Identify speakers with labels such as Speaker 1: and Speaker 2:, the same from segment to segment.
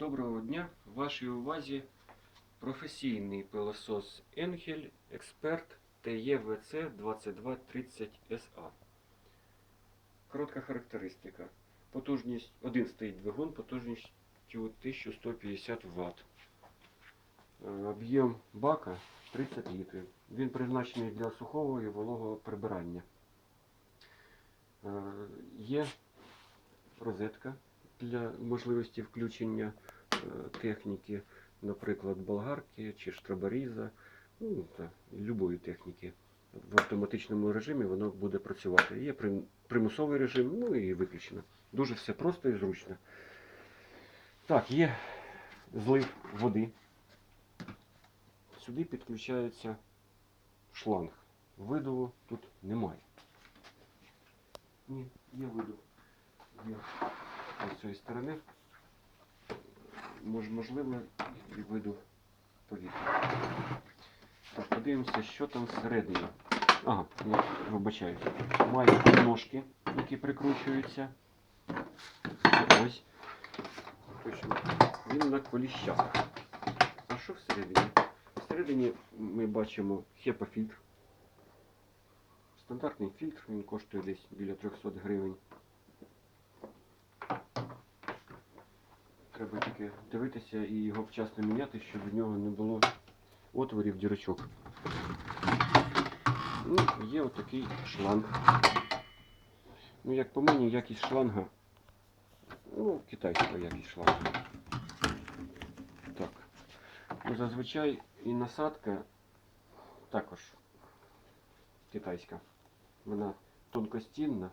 Speaker 1: Доброго дня! В вашій увазі професійний пилосос Енгель Експерт ТЕВЦ 2230SA. Коротка характеристика. Потужність, один стоїть двигун потужністю 1150 Вт. Е, Об'єм бака 30 літрів. Він призначений для сухого і вологого прибирання. Е, Є розетка для можливості включення е, техніки, наприклад, болгарки чи штрабаріза, ну та любої техніки. В автоматичному режимі воно буде працювати. Є примусовий режим, ну і виключено. Дуже все просто і зручно. Так, є злив води. Сюди підключається шланг. Видову тут немає. Ні, є видув. Є з цієї сторони. Мож, можливо, видув повітря. Так, подивимося, що там всередині. Ага, я вибачаюсь. Має ножки, які прикручуються. Ось. Точно. Він на коліщах. А що всередині? Всередині ми бачимо хепа-фільтр. Стандартний фільтр, він коштує десь біля 300 гривень. Треба тільки дивитися і його вчасно міняти, щоб в нього не було отворів дірочок. Ну, є отакий шланг. Ну, як по мені, якість шланга. Ну, китайська якість шланга. Так. Ну, зазвичай і насадка також китайська. Вона тонкостінна.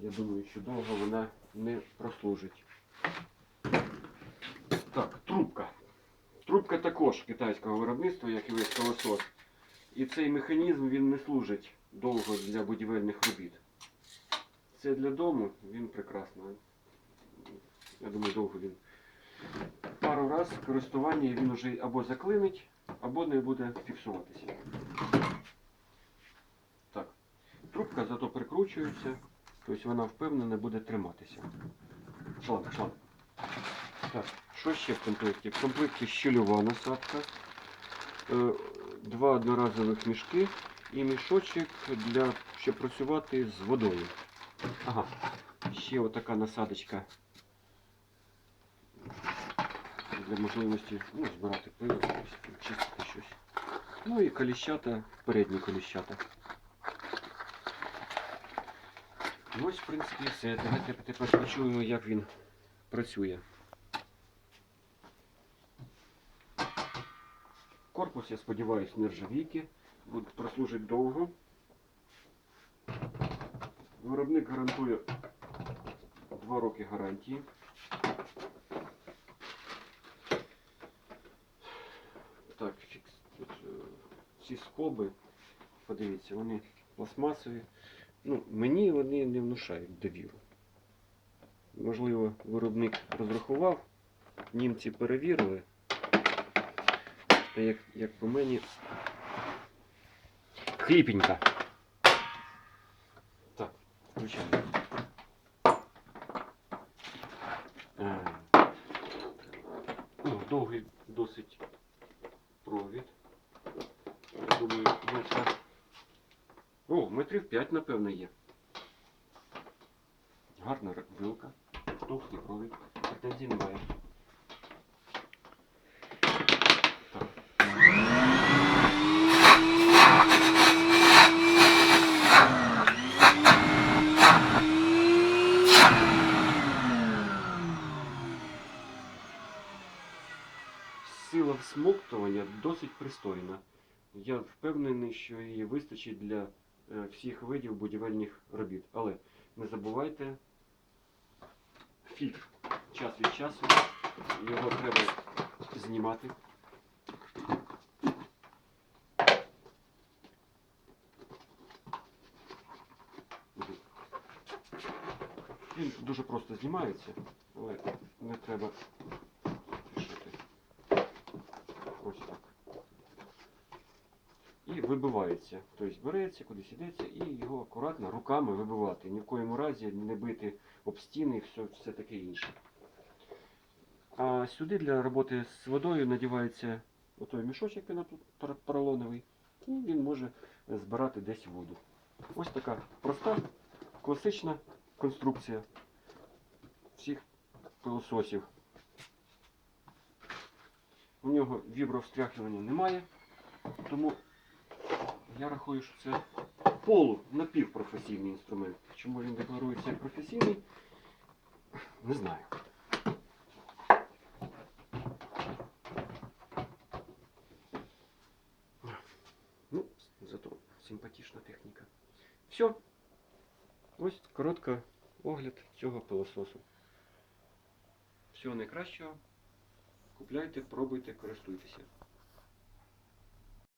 Speaker 1: Я думаю, що довго вона не прослужить. Так, трубка. Трубка також китайського виробництва, як і весь колосос. І цей механізм він не служить довго для будівельних робіт. Це для дому, він прекрасно. Я думаю, довго він. Пару раз в користуванні він уже або заклинить, або не буде фіксуватися. Так. Трубка зато прикручується, тобто вона впевнено буде триматися. Шланг, шланг. Так, що ще в комплекті? В комплекті щільова насадка, е, два одноразових мішки і мішочок для, щоб працювати з водою. Ага, ще отака насадочка для можливості ну, збирати пиво, чистити щось. Ну і коліщата, передні коліщата. Ну, Ось, в принципі, все. Давайте тепер почуємо, як він працює. Корпус, я сподіваюся, нержавійки. Прослужить довго. Виробник гарантує 2 роки гарантії. Так. Е, ці скоби, подивіться, вони пластмасові. Ну, мені вони не внушають довіру. Можливо, виробник розрахував, німці перевірили. Та як, як по мені. Хліпенька. Так, включаємо. Е, Ну, довгий досить провід. Я думаю, ну. О, метрів 5, напевно, є. Гарна вилка, товстий провід. Претензій немає. Так. Сила всмоктування досить пристойна. Я впевнений, що її вистачить для е, всіх видів будівельних робіт. Але не забувайте фільтр. Час від часу його треба знімати. Він дуже просто знімається, але не треба. Ось так. І вибивається. Тобто береться, кудись ідеться, і його акуратно руками вибивати. Ні в коєму разі не бити об стіни і все, все таке інше. А сюди для роботи з водою надівається отой мішочок поролоновий, і він може збирати десь воду. Ось така проста, класична конструкція всіх пилососів. У нього вібровстряхування немає, тому я рахую, що це полу напівпрофесійний інструмент. Чому він декларується як професійний, не знаю. Ну, зато симпатична техніка. Все. Ось коротко огляд цього пилососу. Всього найкращого. Купляйте, пробуйте, користуйтеся.